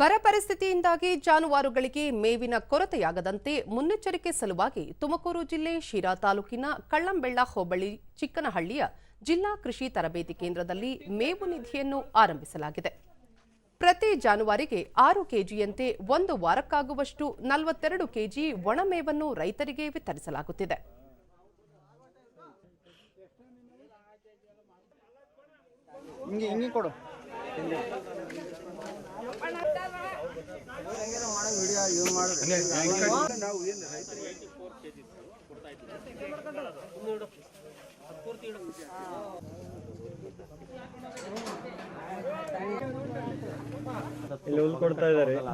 ಬರ ಪರಿಸ್ಥಿತಿಯಿಂದಾಗಿ ಜಾನುವಾರುಗಳಿಗೆ ಮೇವಿನ ಕೊರತೆಯಾಗದಂತೆ ಮುನ್ನೆಚ್ಚರಿಕೆ ಸಲುವಾಗಿ ತುಮಕೂರು ಜಿಲ್ಲೆ ಶಿರಾ ತಾಲೂಕಿನ ಕಳ್ಳಂಬೆಳ್ಳ ಹೋಬಳಿ ಚಿಕ್ಕನಹಳ್ಳಿಯ ಜಿಲ್ಲಾ ಕೃಷಿ ತರಬೇತಿ ಕೇಂದ್ರದಲ್ಲಿ ಮೇವು ನಿಧಿಯನ್ನು ಆರಂಭಿಸಲಾಗಿದೆ. ಪ್ರತಿ ಜಾನುವಾರಿಗೆ ಆರು ಕೆಜಿಯಂತೆ ಒಂದು ವಾರಕ್ಕಾಗುವಷ್ಟು ನಲವತ್ತೆರಡು ಕೆಜಿ ಒಣಮೇವನ್ನು ರೈತರಿಗೆ ವಿತರಿಸಲಾಗುತ್ತಿದೆ.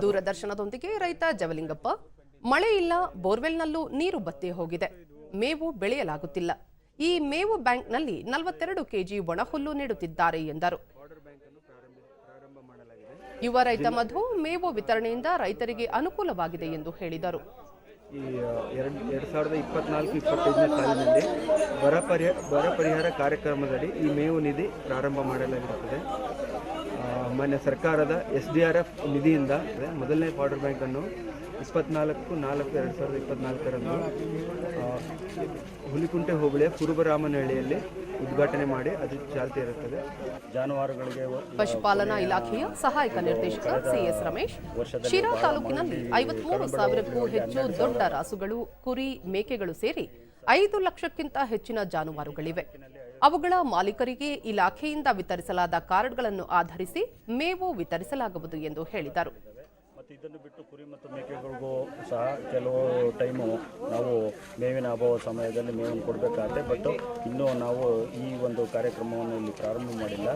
ದೂರದರ್ಶನದೊಂದಿಗೆ ರೈತ ಜವಲಿಂಗಪ್ಪ. ಮಳೆ ಇಲ್ಲ ಬೋರ್ವೆಲ್ನಲ್ಲೂ ನೀರು ಬತ್ತಿ ಹೋಗಿದೆ. ಮೇವು ಬೆಳೆಯಲಾಗುತ್ತಿಲ್ಲ. ಈ ಮೇವು ಬ್ಯಾಂಕ್ನಲ್ಲಿ ನಲವತ್ತೆರಡು ಕೆಜಿ ಒಣಹುಲ್ಲು ನೀಡುತ್ತಿದ್ದಾರೆ ಎಂದರು. ಯುವ ರೈತ ಮಧು ಮೇವು ವಿತರಣೆಯಿಂದ ರೈತರಿಗೆ ಅನುಕೂಲವಾಗಿದೆ ಎಂದು ಹೇಳಿದರು. ಈ ಎರಡು ಎರಡು ಸಾವಿರದ ಇಪ್ಪತ್ನಾಲ್ಕು, ಇಪ್ಪತ್ತೈದನೇ ಸಾಲಿನಲ್ಲಿ ಬರ ಪರಿಹ ಬರ ಪರಿಹಾರ ಕಾರ್ಯಕ್ರಮದಡಿ ಈ ಮೇವು ನಿಧಿ ಪ್ರಾರಂಭ ಮಾಡಲಾಗಿರುತ್ತದೆ. ಮಾನ್ಯ ಸರ್ಕಾರದ ಎಸ್ ಡಿ ಆರ್ ಎಫ್ ನಿಧಿಯಿಂದ ಮೊದಲನೇ ಪೌಡರ್ ಬ್ಯಾಂಕನ್ನು ಇಪ್ಪತ್ನಾಲ್ಕು ನಾಲ್ಕು ಎರಡು ಸಾವಿರದ ಇಪ್ಪತ್ನಾಲ್ಕರಂದು ಹುಲಿಕುಂಟೆ ಹೋಬಳಿಯ ಕುರುಬರಾಮನಹಳ್ಳಿಯಲ್ಲಿ ಉದ್ಘಾಟನೆ ಮಾಡಿ ಅದು ಚಾಲ್ತಿ ಇರುತ್ತದೆ. ಜಾನುವಾರುಗಳಿಗೆ ಪಶುಪಾಲನಾ ಇಲಾಖೆಯ ಸಹಾಯಕ ನಿರ್ದೇಶಕ ಸಿಎಸ್ ರಮೇಶ್. ಶಿರಾ ತಾಲೂಕಿನಲ್ಲಿ ಐವತ್ಮೂರು ಸಾವಿರಕ್ಕೂ ಹೆಚ್ಚು ದೊಡ್ಡ ರಾಸುಗಳು ಕುರಿ ಮೇಕೆಗಳು ಸೇರಿ ಐದು ಲಕ್ಷಕ್ಕಿಂತ ಹೆಚ್ಚಿನ ಜಾನುವಾರುಗಳಿವೆ. ಅವುಗಳ ಮಾಲೀಕರಿಗೆ ಇಲಾಖೆಯಿಂದ ವಿತರಿಸಲಾದ ಕಾರ್ಡ್ಗಳನ್ನು ಆಧರಿಸಿ ಮೇವು ವಿತರಿಸಲಾಗುವುದು ಎಂದು ಹೇಳಿದರು. ಮತ್ತು ಇದನ್ನು ಬಿಟ್ಟು ಕುರಿ ಮತ್ತು ಮೇಕೆಗಳಿಗೂ ಸಹ ಕೆಲವು ಟೈಮು ನಾವು ಮೇವಿನ ಅಭಾವ ಸಮಯದಲ್ಲಿ ಮೇವನ್ನು ಕೊಡಬೇಕಾಗತ್ತೆ. ಬಟ್ ಇನ್ನೂ ನಾವು ಈ ಒಂದು ಕಾರ್ಯಕ್ರಮವನ್ನು ಇಲ್ಲಿ ಪ್ರಾರಂಭ ಮಾಡಿಲ್ಲ.